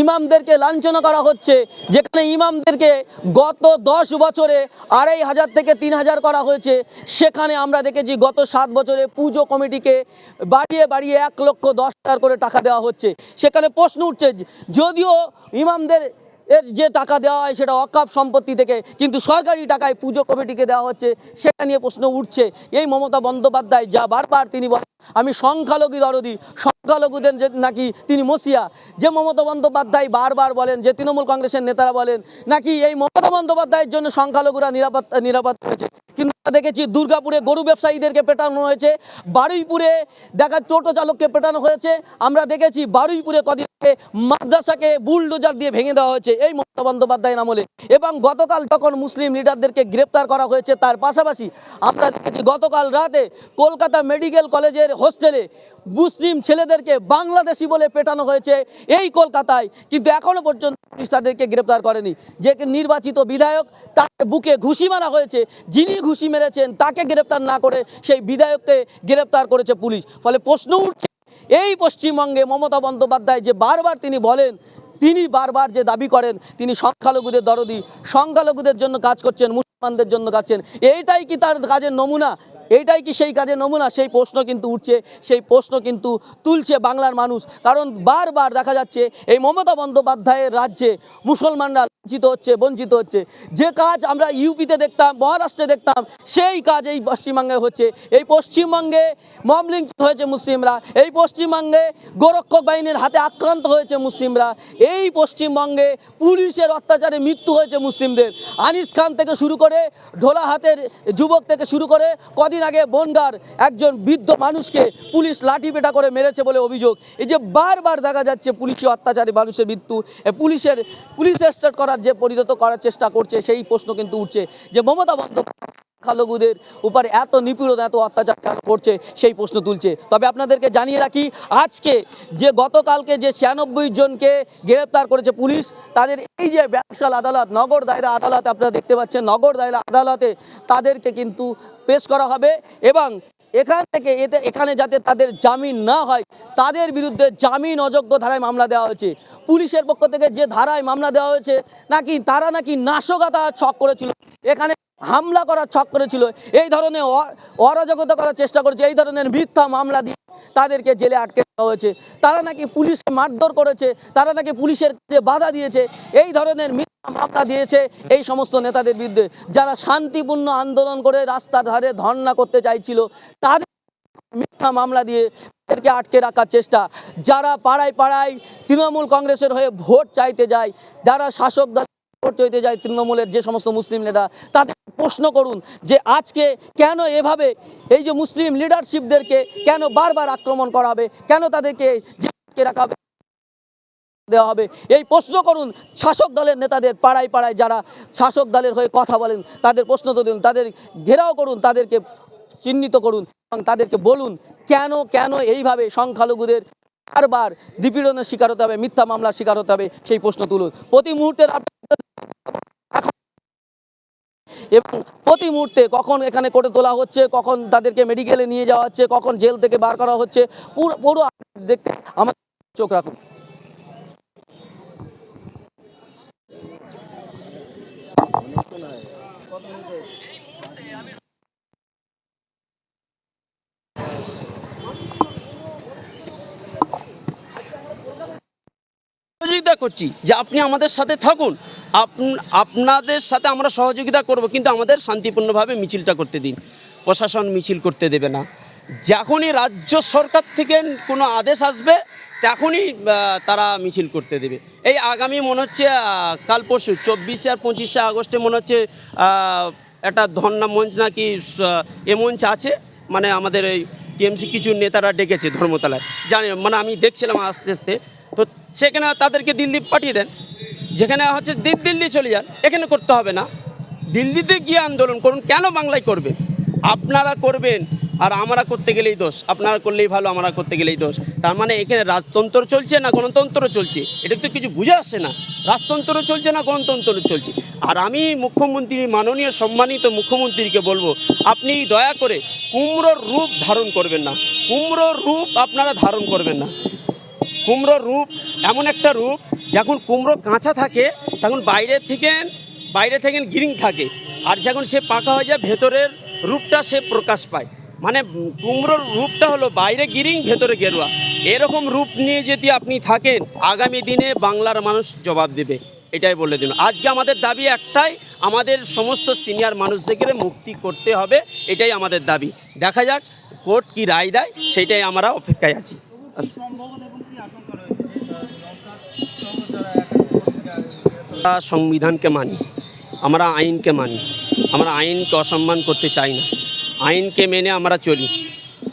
ইমামদেরকে লাঞ্ছনা করা হচ্ছে। যেখানে ইমামদেরকে গত দশ বছরে আড়াই হাজার থেকে তিন হাজার করা হয়েছে। সেখানে আমরা দেখেছি গত সাত বছরে পুজো কমিটিকে বাড়িয়ে বাড়িয়ে এক লক্ষ দশ হাজার করে টাকা দেওয়া হচ্ছে। সেখানে প্রশ্ন উঠছে, যদিও ইমামদের এর যে টাকা দেওয়া হয় সেটা অকাপ সম্পত্তি থেকে, কিন্তু সরকারি টাকায় পুজো কমিটিকে দেওয়া হচ্ছে, সেটা নিয়ে প্রশ্ন উঠছে। এই মমতা বন্দ্যোপাধ্যায় যা বারবার তিনি বলেন, আমি সংখ্যালঘু দরদি, সংখ্যালঘুদের যে নাকি তিনি মসিয়া, যে মমতা বন্দ্যোপাধ্যায় বারবার বলেন, যে তৃণমূল কংগ্রেসের নেতারা বলেন, নাকি এই মমতা বন্দ্যোপাধ্যায়ের জন্য সংখ্যালঘুরা নিরাপত্তা, নিরাপদ হয়েছে কিন্তু দেখেছি দুর্গাপুরে গরু ব্যবসায়ীদেরকে পেটানো হয়েছে। বারুইপুরে দেখা টোটো চালককে পেটানো হয়েছে। আমরা দেখেছি বারুইপুরে কদিন মাদ্রাসাকে বুলডোজার দিয়ে ভেঙে দেওয়া হয়েছে। এই মমতা বন্দ্যোপাধ্যায়ের আমলে। এবং গতকাল যখন মুসলিম লিডারদেরকে গ্রেপ্তার করা হয়েছে, তার পাশাপাশি আমরা দেখেছি গতকাল রাতে কলকাতা মেডিকেল কলেজের হোস্টেলে মুসলিম ছেলেদেরকে বাংলাদেশি বলে পেটানো হয়েছে এই কলকাতায়। কিন্তু এখনও পর্যন্ত পুলিশ তাদেরকে গ্রেপ্তার করেনি। যে নির্বাচিত বিধায়ক, তার বুকে ঘুষি মারা হয়েছে, যিনি ঘুষি মেরেছেন, তাকে গ্রেপ্তার না করে সেই বিধায়ককে গ্রেপ্তার করেছে পুলিশ। ফলে প্রশ্ন উঠছে, এই পশ্চিমবঙ্গে মমতা বন্দ্যোপাধ্যায় যে বারবার তিনি বলেন, তিনি বারবার যে দাবি করেন, তিনি সংখ্যালঘুদের দরদি, সংখ্যালঘুদের জন্য কাজ করছেন, মুসলমানদের জন্য কাজছেন এইটাই কি তার কাজের নমুনা? এইটাই কি সেই কাজে নমুনা? সেই প্রশ্ন কিন্তু উঠছে, সেই প্রশ্ন কিন্তু তুলছে বাংলার মানুষ। কারণ বারবার দেখা যাচ্ছে, এই মমতা বন্দ্যোপাধ্যায়ের রাজ্যে মুসলমানরা লাঞ্ছিত হচ্ছে, বঞ্চিত হচ্ছে। যে কাজ আমরা ইউপিতে দেখতাম, মহারাষ্ট্রে দেখতাম, সেই কাজ এই পশ্চিমবঙ্গে হচ্ছে। এই পশ্চিমবঙ্গে মমলিং হয়েছে মুসলিমরা, এই পশ্চিমবঙ্গে গোরক্ষক বাহিনীর হাতে আক্রান্ত হয়েছে মুসলিমরা, এই পশ্চিমবঙ্গে পুলিশের অত্যাচারে মৃত্যু হয়েছে মুসলিমদের। আনিস খান থেকে শুরু করে ঢোলা হাতের যুবক থেকে শুরু করে কদিন আগে বনগার একজন বৃদ্ধ মানুষকে পুলিশ লাঠি পেটা করে মেরেছে বলে অভিযোগ। এই যে বারবার দেখা যাচ্ছে পুলিশি অত্যাচারে মানুষের মৃত্যু পুলিশের, পুলিশ স্টেট করার যে পরিণত করার চেষ্টা করছে, সেই প্রশ্ন কিন্তু উঠছে যে মমতা বন্দ্যোপাধ্যায় উপরে এত নিপীড়ন, এত অত্যাচার কেন করছে, সেই প্রশ্ন তুলছে। তবে আপনাদেরকে জানিয়ে রাখি, আজকে যে গতকালকে যে ছিয়ানব্বই জনকে গ্রেপ্তার করেছে পুলিশ, তাদের এই যে ব্যবসাল আদালত, নগর দায়রা আদালত, আপনারা দেখতে পাচ্ছেন, নগর দায়রা আদালতে তাদেরকে কিন্তু পেশ করা হবে এবং এখান থেকে এতে এখানে যাতে তাদের জামিন না হয়, তাদের বিরুদ্ধে জামিন অযোগ্য ধারায় মামলা দেওয়া হয়েছে। পুলিশের পক্ষ থেকে যে ধারায় মামলা দেওয়া হয়েছে, নাকি তারা নাকি নাশকতা ছক করেছিল, এখানে হামলা করার ছক করেছিল, এই ধরনের অরাজকতা করার চেষ্টা করেছে, এই ধরনের মিথ্যা মামলা দিয়ে তাদেরকে জেলে আটকে দেওয়া হয়েছে। তারা নাকি পুলিশকে মারধর করেছে, তারা নাকি পুলিশের বাধা দিয়েছে, এই ধরনের মামলা দিয়েছে এই সমস্ত নেতাদের বিরুদ্ধে। যারা শান্তিপূর্ণ আন্দোলন করে রাস্তার ধারে ধর্ণা করতে চাইছিল, তাদের মিথ্যা মামলা দিয়ে তাদেরকে আটকে রাখার চেষ্টা। যারা পাড়ায় পাড়ায় তৃণমূল কংগ্রেসের হয়ে ভোট চাইতে যায়, যারা শাসক দল ভোট চাইতে যায় তৃণমূলের যে সমস্ত মুসলিম নেতা, তাদের প্রশ্ন করুন যে আজকে কেন এভাবে এই যে মুসলিম লিডারশিপদেরকে কেন বারবার আক্রমণ করাবে, কেন তাদেরকে আটকে রাখা হবে দেওয়া হবে। এই প্রশ্ন করুন, শাসক দলের নেতাদের পাড়ায় পাড়ায় যারা শাসক দলের হয়ে কথা বলেন, তাদের প্রশ্ন তো দিন, তাদের ঘেরাও করুন, তাদেরকে চিহ্নিত করুন এবং তাদেরকে বলুন, কেন কেন এইভাবে সংখ্যালঘুদের বারবার নিপীড়নের শিকার হতে হবে, মিথ্যা মামলার শিকার হতে হবে, সেই প্রশ্ন তুলুন। প্রতি মুহূর্তের এবং প্রতি মুহূর্তে কখন এখানে কোর্টে তোলা হচ্ছে, কখন তাদেরকে মেডিকেলে নিয়ে যাওয়া হচ্ছে, কখন জেল থেকে বার করা হচ্ছে, পুরো পুরো দেখতে আমার চোখ রাখুন। সহযোগিতা করছি যে আপনি আমাদের সাথে থাকুন। আপ- আপনাদের সাথে আমরা সহযোগিতা করব, কিন্তু আমাদের শান্তিপূর্ণভাবে মিছিলটা করতে দিন। প্রশাসন মিছিল করতে দেবে না। যখনই রাজ্য সরকার থেকে কোনো আদেশ আসবে তখনই তারা মিছিল করতে দেবে। এই আগামী মনে হচ্ছে কাল পরশু, চব্বিশে আর পঁচিশে আগস্টে মনে হচ্ছে একটা ধর্ণা মঞ্চ নাকি এ মঞ্চ আছে। মানে আমাদের এই টিএমসি কিছু নেতারা ডেকেছে ধর্মতলায়। জানি মানে আমি দেখছিলাম আস্তে আস্তে। তো সেখানে তাদেরকে দিল্লি পাঠিয়ে দেন। যেখানে হচ্ছে দিল- দিল্লি চলে যান। এখানে করতে হবে না। দিল্লিতে গিয়ে আন্দোলন করুন। কেন বাংলায় করবেন? আপনারা করবেন। আর আমরা করতে গেলেই দোষ। আপনারা করলেই ভালো, আমরা করতে গেলেই দোষ। তার মানে এখানে রাজতন্ত্র চলছে না গণতন্ত্র চলছে? এটা তো কিছু বুঝে আসছে না। রাজতন্ত্র চলছে না, গণতন্ত্র চলছে। আর আমি মুখ্যমন্ত্রী, মাননীয়, সম্মানিত মুখ্যমন্ত্রীকে বলব, আপনি দয়া করে কুমড়োর রূপ ধারণ করবেন না। কুমড়োর রূপ আপনারা ধারণ করবেন না। কুমড়োর রূপ এমন একটা রূপ, যখন কুমড়ো কাঁচা থাকে, তখন বাইরে থেকে বাইরে থেকে গ্রিন থাকে। আর যখন সে পাকা হয়ে যায়, ভেতরের রূপটা সে প্রকাশ পায়। মানে কুমড়োর রূপটা হলো বাইরে গিরিং, ভেতরে গেরুয়া। এরকম রূপ নিয়ে যদি আপনি থাকেন, আগামী দিনে বাংলার মানুষ জবাব দেবে। এটাই বলে দিন আজকে আমাদের দাবি একটাই, আমাদের সমস্ত সিনিয়র মানুষদেরকে মুক্তি করতে হবে, এটাই আমাদের দাবি। দেখা যাক কোর্ট কি রায় দেয়, সেটাই আমরা অপেক্ষায় আছি। সংবিধানকে মানি, আমরা আইনকে মানি, আমরা আইনকে অসম্মান করতে চাই না। আইনকে মেনে আমরা চলি।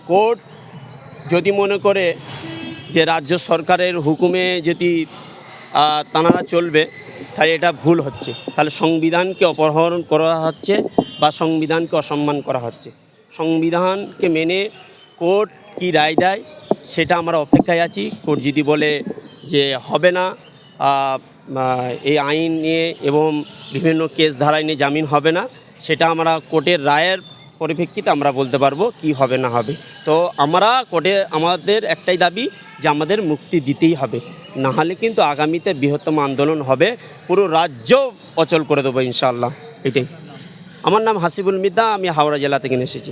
কোর্ট যদি মনে করে যে রাজ্য সরকারের হুকুমে যদি তানারা চলবে, তাহলে এটা ভুল হচ্ছে। তাহলে সংবিধানকে অপহরণ করা হচ্ছে বা সংবিধানকে অসম্মান করা হচ্ছে। সংবিধানকে মেনে কোর্ট কি রায় দেয়, সেটা আমরা অপেক্ষায় আছি। কোর্ট যদি বলে যে হবে না এই আইন নিয়ে এবং বিভিন্ন কেস ধারায় নিয়ে জামিন হবে না, সেটা আমরা কোর্টের রায়ের পরিপ্রেক্ষিতে আমরা বলতে পারব কি হবে না হবে। তো আমরা কোর্টে আমাদের একটাই দাবি যে আমাদের মুক্তি দিতেই হবে। নাহলে কিন্তু আগামীতে বৃহত্তম আন্দোলন হবে, পুরো রাজ্য অচল করে দেবো ইনশাল্লাহ এটাই। আমার নাম হাসিবুল মিদ্দা, আমি হাওড়া জেলা থেকে এসেছি।